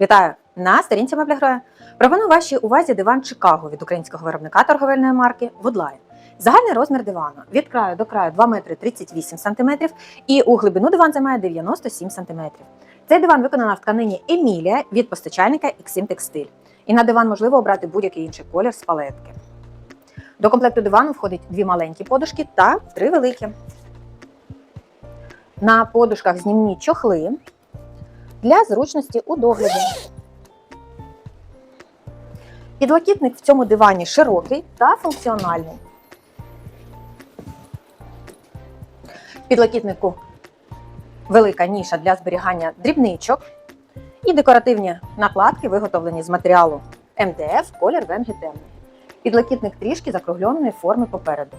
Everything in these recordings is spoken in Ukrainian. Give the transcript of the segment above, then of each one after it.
Вітаю на сторінці Меблягроя. Пропоную вашій увазі диван Чикаго від українського виробника торговельної марки Woodline. Загальний розмір дивану від краю до краю 2 метри 38 см і у глибину диван займає 97 см. Цей диван виконано в тканині Емілія від постачальника Xim Textile. І на диван можливо обрати будь-який інший колір з палетки. До комплекту дивану входить дві маленькі подушки та три великі. На подушках знімні чохли для зручності у догляді. Підлокітник в цьому дивані широкий та функціональний. В підлокітнику велика ніша для зберігання дрібничок і декоративні накладки, виготовлені з матеріалу МДФ, колір темний. Підлокітник трішки закругленої форми попереду.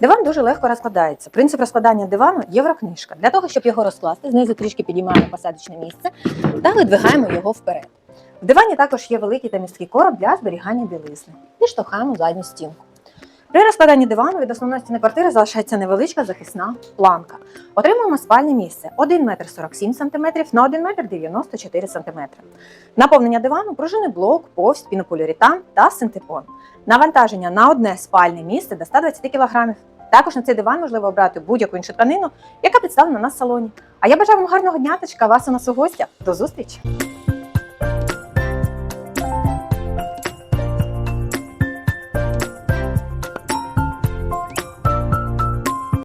Диван дуже легко розкладається. Принцип розкладання дивану єврокнижка. Для того, щоб його розкласти, знизу трішки підіймаємо посадочне місце та видвигаємо його вперед. В дивані також є великий та міський короб для зберігання білизни і штовхаємо задню стінку. При розкладанні дивану від основної стіни квартири залишається невеличка захисна планка. Отримуємо спальне місце 1 метр 47 см на 1 метр 94 см. Наповнення дивану пружинний блок, повсть, пінополіуретан та синтепон. Навантаження на одне спальне місце до 120 кг. Також на цей диван можливо обрати будь-яку іншу тканину, яка представлена на салоні. А я бажаю вам гарного дня та чекаю вас у нас у гостях. До зустрічі!